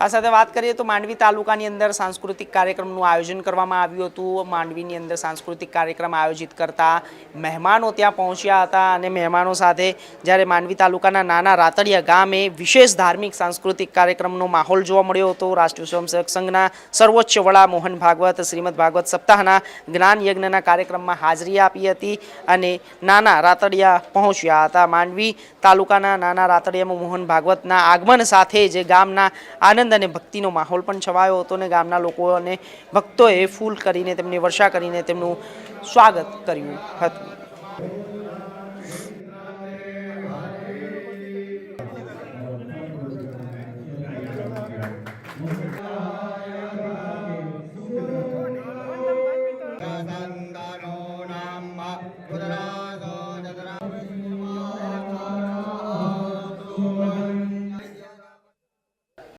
આ સાથે વાત કરીએ તો માંડવી તાલુકાની અંદર સાંસ્કૃતિક કાર્યક્રમનું આયોજન કરવામાં આવ્યું હતું. માંડવીની અંદર સાંસ્કૃતિક કાર્યક્રમ આયોજિત કરતા મહેમાનો ત્યાં પહોંચ્યા હતા અને મહેમાનો સાથે જ્યારે માંડવી તાલુકાના નાના રાતડિયા ગામે વિશેષ ધાર્મિક સાંસ્કૃતિક કાર્યક્રમનો માહોલ જોવા મળ્યો હતો. રાષ્ટ્રીય સ્વયંસેવક સંઘના સર્વોચ્ચ વડા મોહન ભાગવત, શ્રીમદ ભાગવત સપ્તાહના જ્ઞાન યજ્ઞના કાર્યક્રમમાં હાજરી આપી હતી અને નાના રાતડિયા પહોંચ્યા હતા. માંડવી તાલુકાના નાના રાતડિયામાં મોહન ભાગવતના આગમન સાથે જે ગામના આનંદ આનંદ અને ભક્તિનો માહોલ પણ છવાયો હતો ને ગામના લોકો અને ભક્તોએ ફૂલ કરીને તેમની વર્ષા કરીને તેમનું સ્વાગત કર્યું હતું Put it on.